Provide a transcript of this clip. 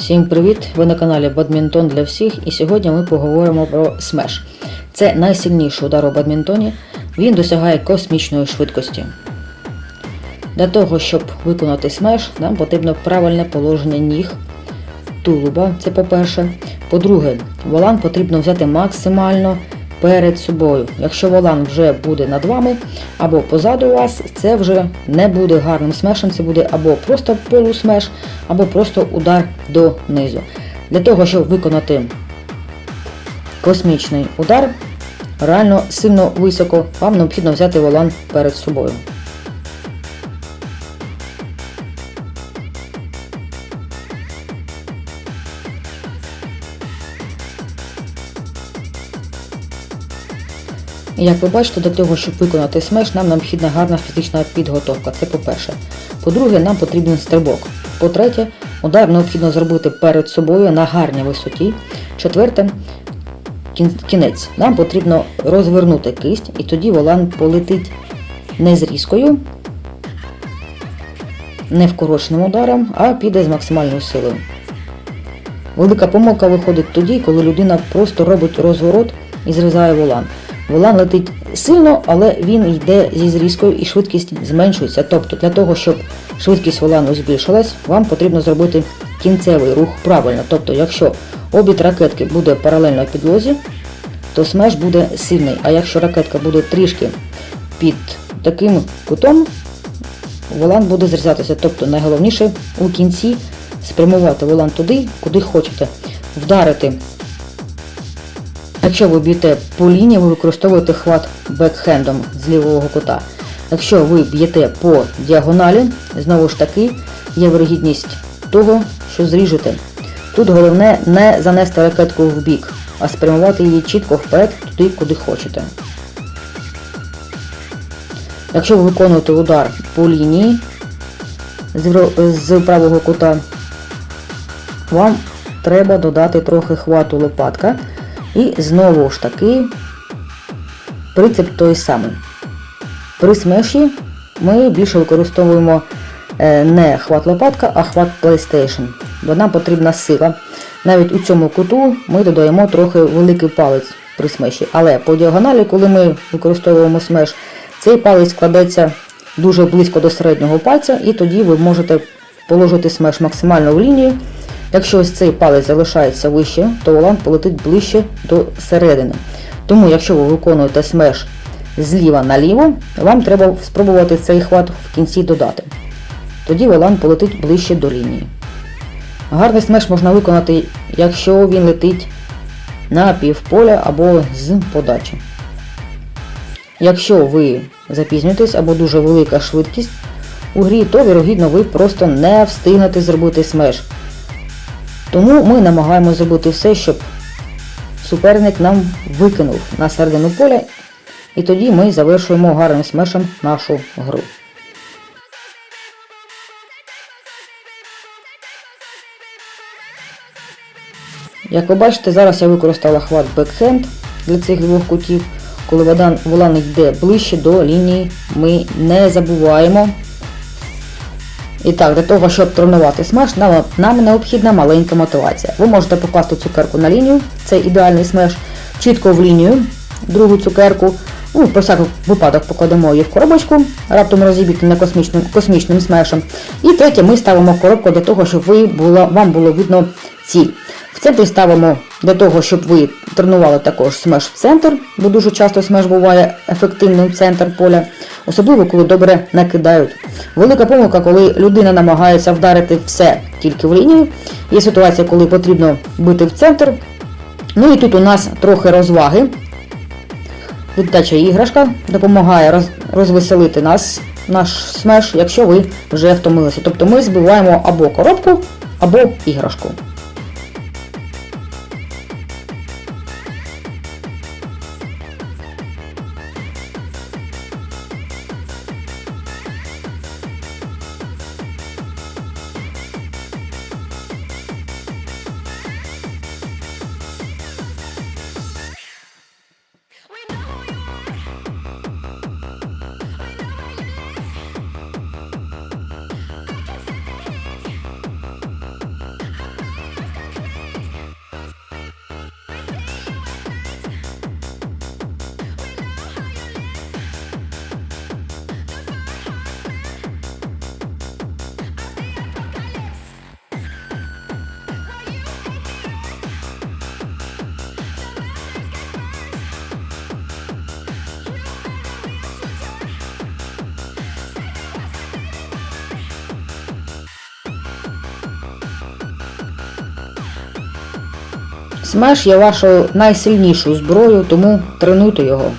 Всім привіт! Ви на каналі Бадмінтон для всіх, і сьогодні ми поговоримо про смеш. Це найсильніший удар у бадмінтоні. Він досягає космічної швидкості. Для того, щоб виконати смеш, нам потрібно правильне положення ніг, тулуба, це по-перше. По-друге, волан потрібно взяти максимально перед собою. Якщо волан вже буде над вами або позаду вас, це вже не буде гарним смешем, це буде або просто полусмеш, або просто удар донизу. Для того, щоб виконати космічний удар, реально сильно високо, вам необхідно взяти волан перед собою. Як ви бачите, для того, щоб виконати смеш, нам необхідна гарна фізична підготовка. Це по-перше. По-друге, нам потрібен стрибок. По-третє, удар необхідно зробити перед собою на гарній висоті. Четверте, кінець. Нам потрібно розвернути кисть, і тоді волан полетить не з різкою, не вкороченим ударом, а піде з максимальною силою. Велика помилка виходить тоді, коли людина просто робить розворот і зрізає волан. Волан летить сильно, але він йде зі зрізкою і швидкість зменшується. Тобто для того, щоб швидкість волану збільшилась, вам потрібно зробити кінцевий рух правильно. Тобто, якщо обід ракетки буде паралельно підлозі, то смеш буде сильний. А якщо ракетка буде трішки під таким кутом, волан буде зрізатися. Тобто найголовніше у кінці спрямувати волан туди, куди хочете. Вдарити. Якщо ви б'єте по лінії, ви використовуєте хват бекхендом з лівого кута. Якщо ви б'єте по діагоналі, знову ж таки, є вирогідність того, що зріжете. Тут головне не занести ракетку в бік, а спрямувати її чітко вперед, туди, куди хочете. Якщо ви виконуєте удар по лінії з правого кута, вам треба додати трохи хвату лопатка. І знову ж таки принцип той самий. При смеші ми більше використовуємо е, не хват лопатка, а хват PlayStation. Бо нам потрібна сила. Навіть у цьому куту ми додаємо трохи великий палець при смеші. Але по діагоналі, коли ми використовуємо смеш, цей палець кладеться дуже близько до середнього пальця, і тоді ви можете положити смеш максимально в лінію. Якщо ось цей палець залишається вище, то волан полетить ближче до середини. Тому, якщо ви виконуєте смеш зліва наліво, вам треба спробувати цей хват в кінці додати. Тоді волан полетить ближче до лінії. Гарний смеш можна виконати, якщо він летить на півполя або з подачі. Якщо ви запізнюєтесь або дуже велика швидкість у грі, то вірогідно ви просто не встигнете зробити смеш. Тому ми намагаємося зробити все, щоб суперник нам викинув на середину поля, і тоді ми завершуємо гарним смешем нашу гру. Як ви бачите, зараз я використала хват бекхенд для цих двох кутів. Коли вода, волан йде ближче до лінії, ми не забуваємо і так, для того, щоб тренувати смеш, нам, необхідна маленька мотивація. Ви можете покласти цукерку на лінію, це ідеальний смеш, чітко в лінію, другу цукерку. Ну, про всякий випадок покладемо її в коробочку, раптом розіб'єте не космічним, космічним смешем. І третє, ми ставимо коробку для того, щоб ви було, вам було видно ціль. В центрі ставимо для того, щоб ви тренували також смеш в центр, бо дуже часто смеш буває ефективним центр поля, особливо коли добре накидають. Велика помилка, коли людина намагається вдарити все тільки в лінію. Є ситуація, коли потрібно бити в центр. Ну і тут у нас трохи розваги. Віддача іграшка допомагає роз, розвеселити нас, наш смеш, якщо ви вже втомилися. Тобто ми збиваємо або коробку, або іграшку. Смеш є вашою найсильнішою зброєю, тому тренуйте його.